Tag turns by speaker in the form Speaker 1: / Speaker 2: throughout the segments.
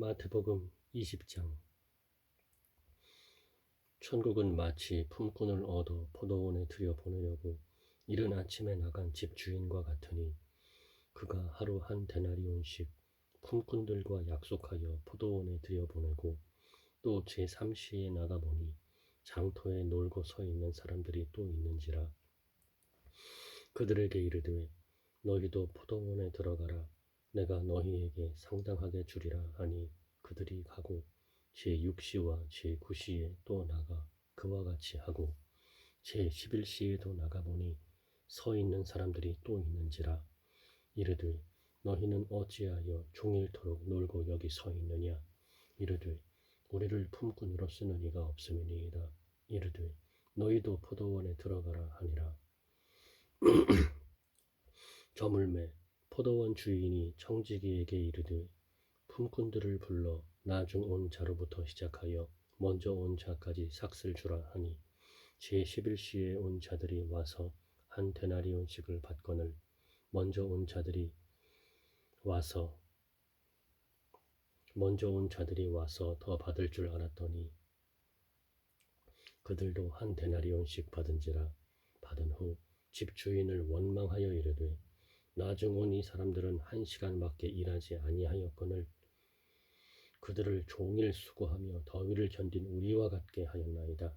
Speaker 1: 마태복음 20장. 천국은 마치 품꾼을 얻어 포도원에 들여보내려고 이른 아침에 나간 집 주인과 같으니 그가 하루 한 데나리온씩 품꾼들과 약속하여 포도원에 들여보내고 또 제3시에 나가보니 장터에 놀고 서 있는 사람들이 또 있는지라. 그들에게 이르되 너희도 포도원에 들어가라 내가 너희에게 상당하게 주리라 하니 그들이 가고 제6시와 제9시에 또 나가 그와 같이 하고 제11시에도 나가보니 서 있는 사람들이 또 있는지라. 이르되 너희는 어찌하여 종일토록 놀고 여기 서 있느냐? 이르되 우리를 품꾼으로 쓰는 이가 없음이니이다. 이르되 너희도 포도원에 들어가라 하니라. 저물매 포도원 주인이 청지기에게 이르되 품꾼들을 불러 나중 온 자로부터 시작하여 먼저 온 자까지 삭슬 주라 하니 제 11시에 온 자들이 와서 한 데나리온씩을 받거늘 먼저 온 자들이 와서 먼저 온 자들이 와서 더 받을 줄 알았더니 그들도 한 데나리온씩 받은지라 받은 후 집주인을 원망하여 이르되 나중 온이 사람들은 한 시간밖에 일하지 아니하였거늘 그들을 종일 수고하며 더위를 견딘 우리와 같게 하였나이다.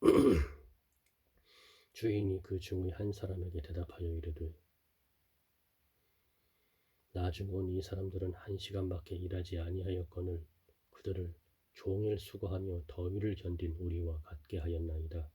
Speaker 1: 주인이 그 중의 한 사람에게 대답하여 이르되 나중 온이 사람들은 한 시간밖에 일하지 아니하였거늘 그들을 종일 수고하며 더위를 견딘 우리와 같게 하였나이다.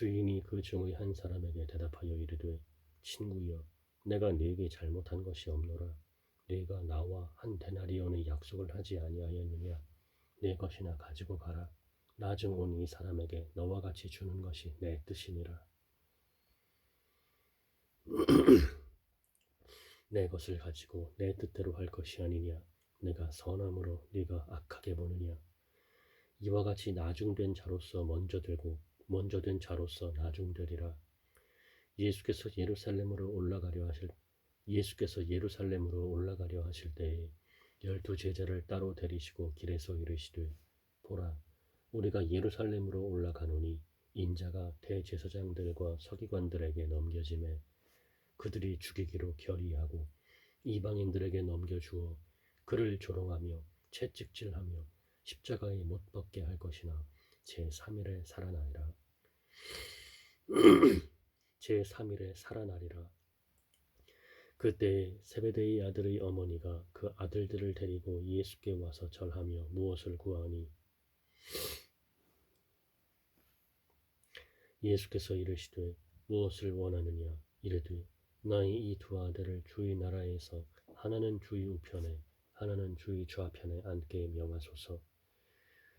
Speaker 1: 주인이 그 중의 한 사람에게 대답하여 이르되 친구여 내가 네게 잘못한 것이 없노라. 네가 나와 한 데나리온의 약속을 하지 아니하였느냐? 내 것이나 가지고 가라. 나중 온 이 사람에게 너와 같이 주는 것이 내 뜻이니라. 내 것을 가지고 내 뜻대로 할 것이 아니냐? 내가 선함으로 네가 악하게 보느냐? 이와 같이 나중된 자로서 먼저 되고 먼저 된 자로서 나중되리라. 예수께서 예루살렘으로 올라가려 하실 예수께서 예루살렘으로 올라가려 하실 때에 열두 제자를 따로 데리시고 길에서 이르시되 보라 우리가 예루살렘으로 올라가노니 인자가 대제사장들과 서기관들에게 넘겨짐에 그들이 죽이기로 결의하고 이방인들에게 넘겨주어 그를 조롱하며 채찍질하며 십자가에 못 박게 할 것이나 제3일에 살아나리라. 제3일에 살아나리라. 그때 세베대의 아들의 어머니가 그 아들들을 데리고 예수께 와서 절하며 무엇을 구하니 예수께서 이르시되 무엇을 원하느냐 이르되 나의 이 두 아들을 주의 나라에서 하나는 주의 우편에 하나는 주의 좌편에 앉게 명하소서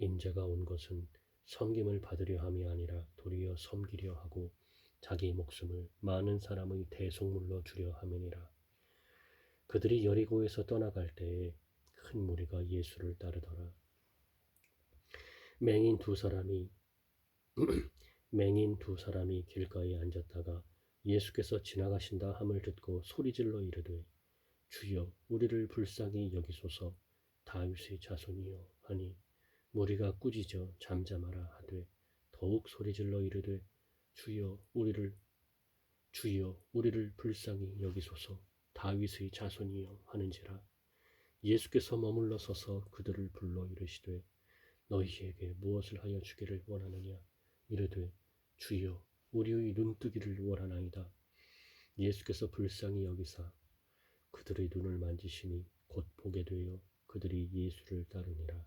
Speaker 1: 인자가 온 것은 섬김을 받으려 함이 아니라 도리어 섬기려 하고 자기 목숨을 많은 사람의 대속물로 주려 함이니라. 그들이 여리고에서 떠나갈 때에 큰 무리가 예수를 따르더라. 맹인 두 사람이 맹인 두 사람이 길가에 앉았다가 예수께서 지나가신다 함을 듣고 소리질러 이르되 주여 우리를 불쌍히 여기소서 다윗의 자손이여 하니 무리가 꾸짖어 잠잠하라 하되 더욱 소리질러 이르되 주여 우리를 주여 우리를 불쌍히 여기소서. 다윗의 자손이여 하는지라. 예수께서 머물러 서서 그들을 불러 이르시되 너희에게 무엇을 하여 주기를 원하느냐? 이르되 주여 우리의 눈뜨기를 원하나이다. 예수께서 불쌍히 여기사 그들의 눈을 만지시니 곧 보게 되어 그들이 예수를 따르니라